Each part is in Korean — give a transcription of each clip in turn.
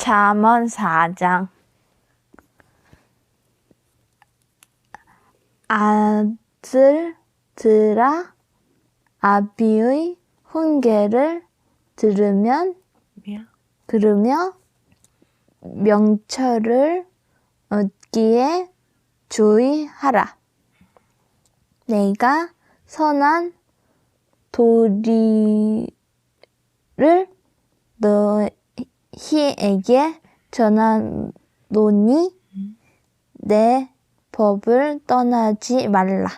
잠언 4장 아들들아 아비의 훈계를 들으면 며 들으며 명철을 얻기에 주의하라. 내가 선한 도리를 너 희에게 전하노니 내 법을 떠나지 말라.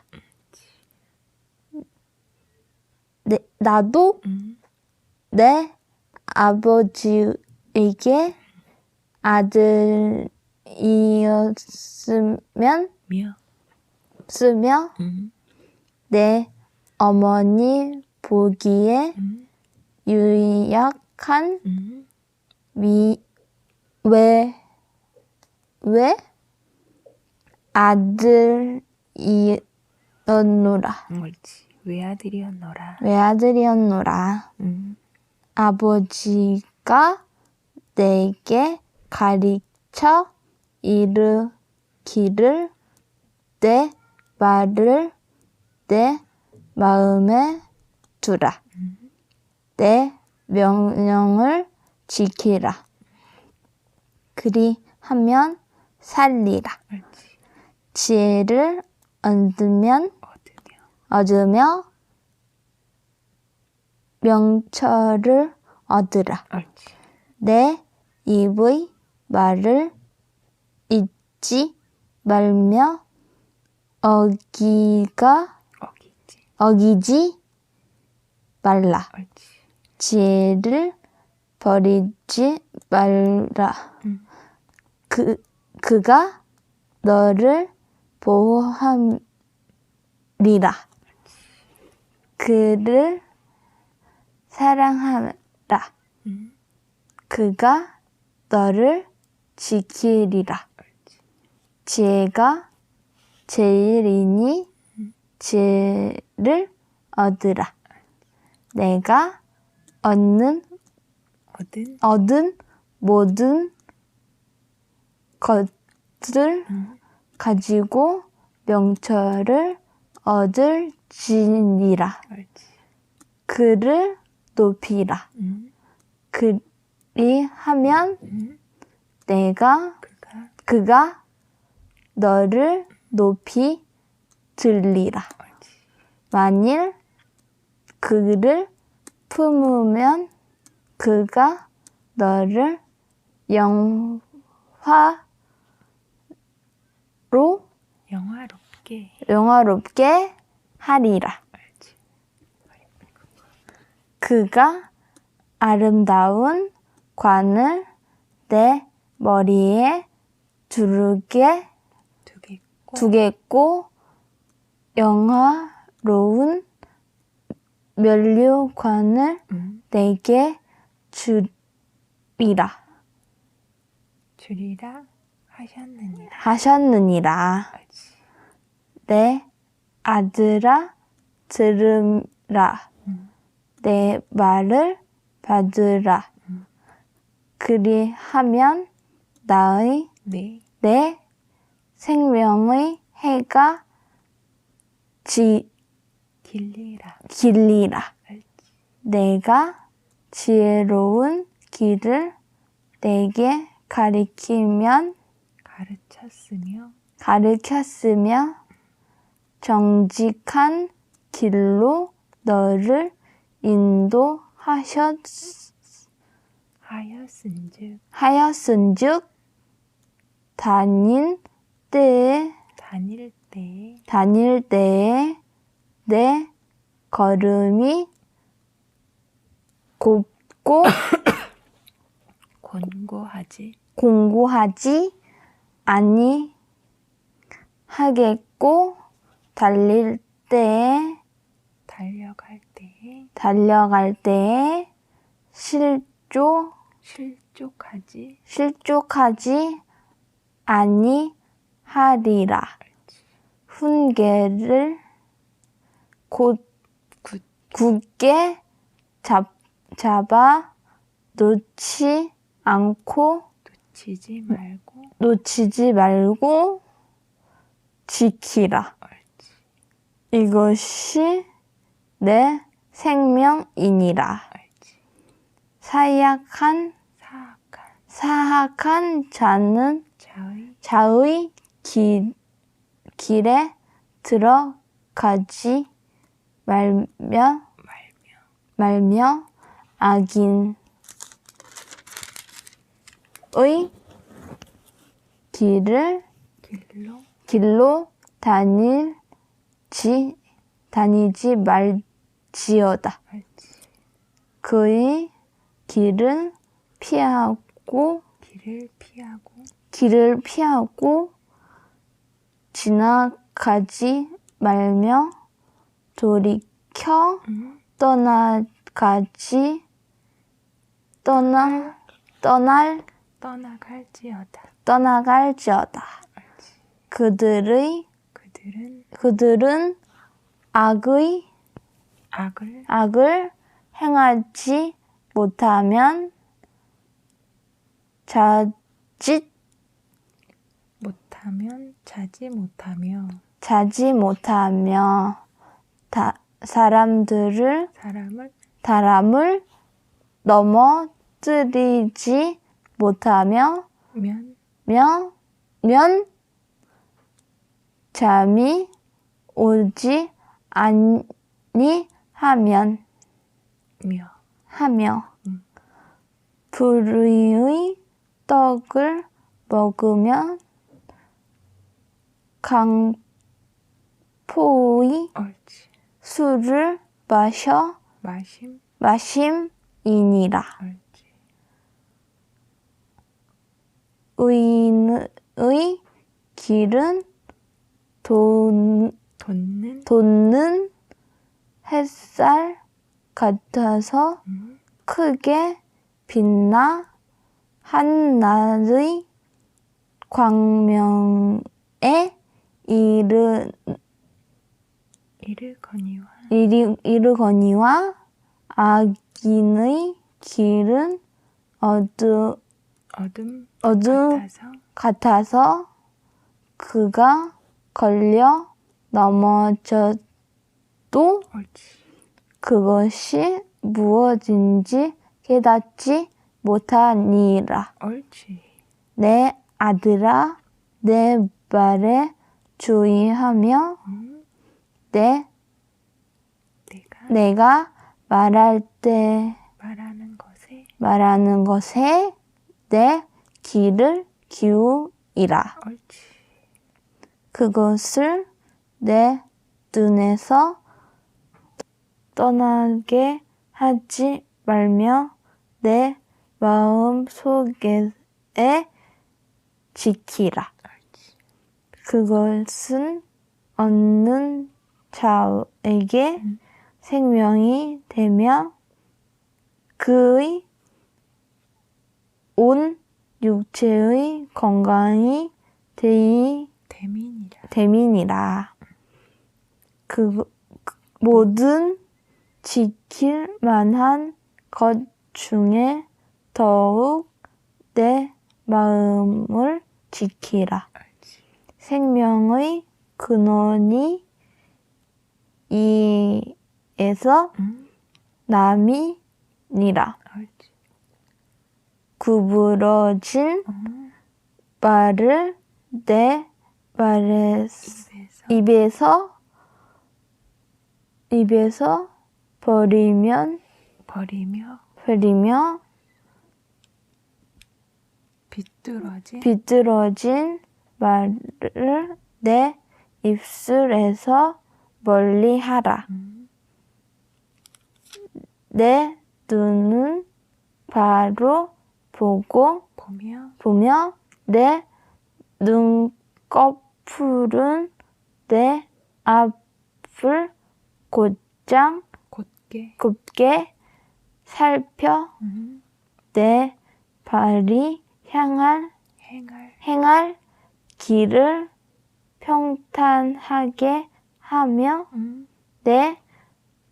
내, 나도 음. 내 아버지에게 아들이었으면 며 쓰며 음. 내 어머니 보기에 음. 유약한 음. 미, 왜, 왜 아들이었노라. 옳지 외아들이었노라 외아들이었노라. 음. 아버지가 내게 가르쳐 이르기를 내 말을 내 마음에 두라. 내 명령을 지키라. 그리하면 살리라. 지혜를 얻으면 얻으며 명철을 얻으라. 내 입의 말을 잊지 말며 어기가 어기지 어기지 말라. 지혜를 버리지 말라. 음. 그 그가 너를 보호함이라. 그를 사랑하라. 음. 그가 너를 지키리라. 지혜가 제일이니 지혜를 얻으라. 내가 얻는 얻은 얻은 모든 것을 음. 가지고 명철을 얻을 지니라. 옳지 그를 높이라. 음. 그리 하면 음. 내가 그가 그가 너를 높이 들리라. 만일 그를 품으면 그가 너를 영화로 영화롭게 영화롭게 하리라. 그가 아름다운 관을 내 머리에 두르게 두겠고 두겠고 영화로운 면류관을 음. 내게 주리라 주리라 하셨느니라 하셨느니라. 옳지 내 아들아 들으라. 음. 내 말을 받으라. 음. 그리하면 나의 네 내 생명의 해가 지, 길리라 길리라. 옳지 내가 지혜로운 길을 내게 가리키면 가르쳤으며 가르쳤으며 정직한 길로 너를 인도하셨 하였은즉 하였은즉 다닌 때에 다닐 때에 다닐 때에 내 걸음이 곱 고 권고하지. 공고하지 아니 하겠고 달릴 때에 달려갈 때에 달려갈 때에 실조 실족하지. 실족하지 아니하리라. 훈계를 곧굳 굳게 잡, 잡아 놓지 않고 놓치지 말고 놓치지 말고 지키라. 옳지. 이것이 내 생명이니라. 옳지. 사약한 사악한 사악한 자는 자의 자의 길, 길에 들어가지 말며 말며 말며 악인의 길을 길로? 길로 다닐지 다니지 말지어다. 그의 길은 피하고 길을 피하고 길을 피하고 지나가지 말며 돌이켜 음, 떠나가지 떠나 떠날 떠나갈지어다. 떠나갈지어다. 그들의 그들은 그들은 악의 악을 악을 행하지 못하면 자짓 못하면 자지 못하며 자지 못하며 다, 사람들을 사람을 사람을 넘어뜨리지 못하며 면. 면, 면 잠이 오지 아니하면. 며. 하며. 음. 불의의 떡을 먹으면 강포의 옳지. 술을 마셔 마심. 마심 이니라. 의인의 길은 돈, 돋는? 돋는 햇살 같아서 음, 크게 빛나 한낮의 광명에 이르, 이르거니와 이르, 이르거니와 악 인의 길은 어두, 어둠 어두 같아서 같아서 그가 걸려 넘어져도 옳지. 그것이 무엇인지 깨닫지 못하니라. 옳지. 내 아들아, 내 말에 주의하며 음, 내 내가 내가 말할 때 말하는 것에 말하는 것에 내 귀를 기울이라. 옳지. 그것을 내 눈에서 떠나게 하지 말며 내 마음 속에 지키라. 옳지. 그것은 얻는 자에게 음. 생명이 되며 그의 온 육체의 건강이 되이 대민이라. 대민이라. 그, 그 모든 지킬 만한 것 중에 더욱 내 마음을 지키라. 옳지. 생명의 근원이 이 에서 음, 남이니라. 구부러진 음, 말을 내 말에 입에서. 입에서 버리면 버리며. 버리며 비뚤어진. 비뚤어진 말을 내 입술에서 멀리하라. 음, 내 눈은 바로 보고 보며? 보며 내 눈꺼풀은 내 앞을 곧장 곧게. 곱게 살펴 음, 내 발이 향할 행할. 행할 길을 평탄하게 하며 음, 내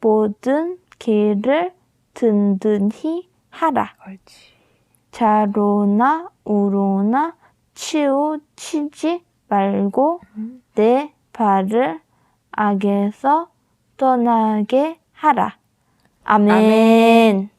모든 길을 든든히 하라. 옳지. 좌로나 우로나 치우치지 말고 음. 내 발을 악에서 떠나게 하라. 아멘.